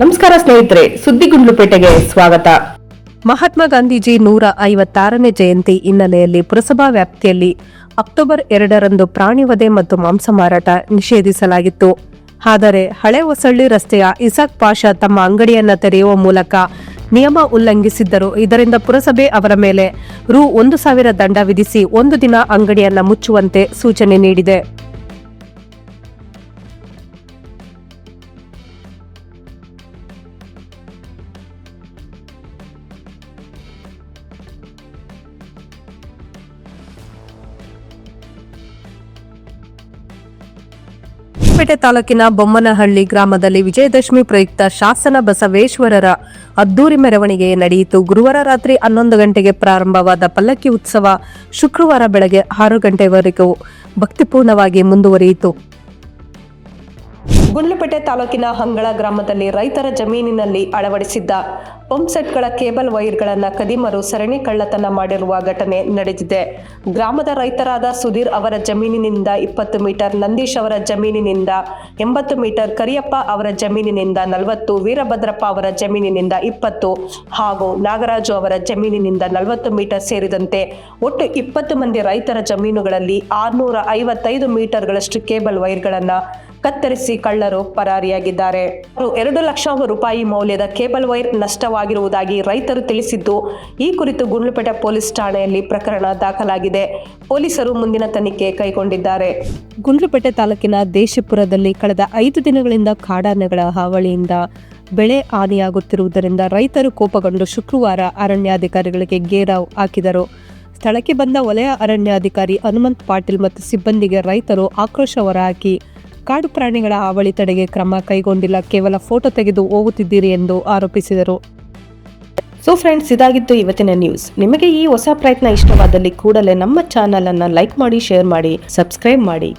ನಮಸ್ಕಾರ ಸ್ನೇಹಿತರೆ, ಸುದ್ದಿಗುಂಡ್ಲುಪೇಟೆಗೆ ಸ್ವಾಗತ. ಮಹಾತ್ಮ ಗಾಂಧೀಜಿ ನೂರ ಐವತ್ತಾರನೇ ಜಯಂತಿ ಹಿನ್ನೆಲೆಯಲ್ಲಿ ಪುರಸಭಾ ವ್ಯಾಪ್ತಿಯಲ್ಲಿ ಅಕ್ಟೋಬರ್ ಎರಡರಂದು ಪ್ರಾಣಿ ವಧೆ ಮತ್ತು ಮಾಂಸ ಮಾರಾಟ ನಿಷೇಧಿಸಲಾಗಿತ್ತು. ಆದರೆ ಹಳೆ ಹೊಸಳ್ಳಿ ರಸ್ತೆಯ ಇಸಾಕ್ ಪಾಷಾ ತಮ್ಮ ಅಂಗಡಿಯನ್ನ ತೆರೆಯುವ ಮೂಲಕ ನಿಯಮ ಉಲ್ಲಂಘಿಸಿದ್ದರು. ಇದರಿಂದ ಪುರಸಭೆ ಅವರ ಮೇಲೆ ರು ಒಂದು ಸಾವಿರ ದಂಡ ವಿಧಿಸಿ ಒಂದು ದಿನ ಅಂಗಡಿಯನ್ನ ಮುಚ್ಚುವಂತೆ ಸೂಚನೆ ನೀಡಿದೆ. ಪೇಟೆ ತಾಲೂಕಿನ ಬೊಮ್ಮನಹಳ್ಳಿ ಗ್ರಾಮದಲ್ಲಿ ವಿಜಯದಶಮಿ ಪ್ರಯುಕ್ತ ಶಾಸನ ಬಸವೇಶ್ವರರ ಅದ್ದೂರಿ ಮೆರವಣಿಗೆ ನಡೆಯಿತು. ಗುರುವಾರ ರಾತ್ರಿ ಹನ್ನೊಂದು ಗಂಟೆಗೆ ಪ್ರಾರಂಭವಾದ ಪಲ್ಲಕ್ಕಿ ಉತ್ಸವ ಶುಕ್ರವಾರ ಬೆಳಗ್ಗೆ ಆರು ಗಂಟೆವರೆಗೂ ಭಕ್ತಿಪೂರ್ಣವಾಗಿ ಮುಂದುವರಿಯಿತು. ಗುಂಡ್ಲುಪೇಟೆ ತಾಲೂಕಿನ ಹಂಗಳ ಗ್ರಾಮದಲ್ಲಿ ರೈತರ ಜಮೀನಿನಲ್ಲಿ ಅಳವಡಿಸಿದ್ದ ಪಂಪ್ ಸೆಟ್ಗಳ ಕೇಬಲ್ ವೈರ್ಗಳನ್ನು ಕದಿಮರು ಸರಣಿ ಕಳ್ಳತನ ಮಾಡಿರುವ ಘಟನೆ ನಡೆದಿದೆ. ಗ್ರಾಮದ ರೈತರಾದ ಸುಧೀರ್ ಅವರ ಜಮೀನಿನಿಂದ ಇಪ್ಪತ್ತು ಮೀಟರ್, ನಂದೀಶ್ ಅವರ ಜಮೀನಿನಿಂದ ಎಂಬತ್ತು ಮೀಟರ್, ಕರಿಯಪ್ಪ ಅವರ ಜಮೀನಿನಿಂದ ನಲವತ್ತು, ವೀರಭದ್ರಪ್ಪ ಅವರ ಜಮೀನಿನಿಂದ ಇಪ್ಪತ್ತು ಹಾಗೂ ನಾಗರಾಜು ಅವರ ಜಮೀನಿನಿಂದ ನಲವತ್ತು ಮೀಟರ್ ಸೇರಿದಂತೆ ಒಟ್ಟು ಇಪ್ಪತ್ತು ಮಂದಿ ರೈತರ ಜಮೀನುಗಳಲ್ಲಿ ಆರುನೂರ ಐವತ್ತೈದು ಮೀಟರ್ಗಳಷ್ಟು ಕೇಬಲ್ ವೈರ್ಗಳನ್ನು ಕತ್ತರಿಸಿ ಕಳ್ಳರು ಪರಾರಿಯಾಗಿದ್ದಾರೆ. ಎರಡು ಲಕ್ಷ ರೂಪಾಯಿ ಮೌಲ್ಯದ ಕೇಬಲ್ ವೈರ್ ನಷ್ಟವಾಗಿರುವುದಾಗಿ ರೈತರು ತಿಳಿಸಿದ್ದು, ಈ ಕುರಿತು ಗುಂಡ್ಲುಪೇಟೆ ಪೊಲೀಸ್ ಠಾಣೆಯಲ್ಲಿ ಪ್ರಕರಣ ದಾಖಲಾಗಿದೆ. ಪೊಲೀಸರು ಮುಂದಿನ ತನಿಖೆ ಕೈಗೊಂಡಿದ್ದಾರೆ. ಗುಂಡ್ಲುಪೇಟೆ ತಾಲೂಕಿನ ದೇಶಪುರದಲ್ಲಿ ಕಳೆದ ಐದು ದಿನಗಳಿಂದ ಕಾಡಾನೆಗಳ ಹಾವಳಿಯಿಂದ ಬೆಳೆ ಹಾನಿಯಾಗುತ್ತಿರುವುದರಿಂದ ರೈತರು ಕೋಪಗೊಂಡು ಶುಕ್ರವಾರ ಅರಣ್ಯಾಧಿಕಾರಿಗಳಿಗೆ ಗೇರಾವ್ ಹಾಕಿದರು. ಸ್ಥಳಕ್ಕೆ ಬಂದ ವಲಯ ಅರಣ್ಯಾಧಿಕಾರಿ ಹನುಮಂತ್ ಪಾಟೀಲ್ ಮತ್ತು ಸಿಬ್ಬಂದಿಗೆ ರೈತರು ಆಕ್ರೋಶ ಹೊರಹಾಕಿ ಕಾಡು ಪ್ರಾಣಿಗಳ ಹಾವಳಿ ತಡೆಗೆ ಕ್ರಮ ಕೈಗೊಂಡಿಲ್ಲ, ಕೇವಲ ಫೋಟೋ ತೆಗೆದು ಹೋಗುತ್ತಿದ್ದೀರಿ ಎಂದು ಆರೋಪಿಸಿದರು. ಸೊ ಫ್ರೆಂಡ್ಸ್ ಇದಾಗಿತ್ತು ಇವತ್ತಿನ ನ್ಯೂಸ್ ನಿಮಗೆ ಈ ಹೊಸ ಪ್ರಯತ್ನ ಇಷ್ಟವಾದಲ್ಲಿ ಕೂಡಲೇ ನಮ್ಮ ಚಾನಲ್ ಅನ್ನು ಲೈಕ್ ಮಾಡಿ ಶೇರ್ ಮಾಡಿ ಸಬ್ಸ್ಕ್ರೈಬ್ ಮಾಡಿ.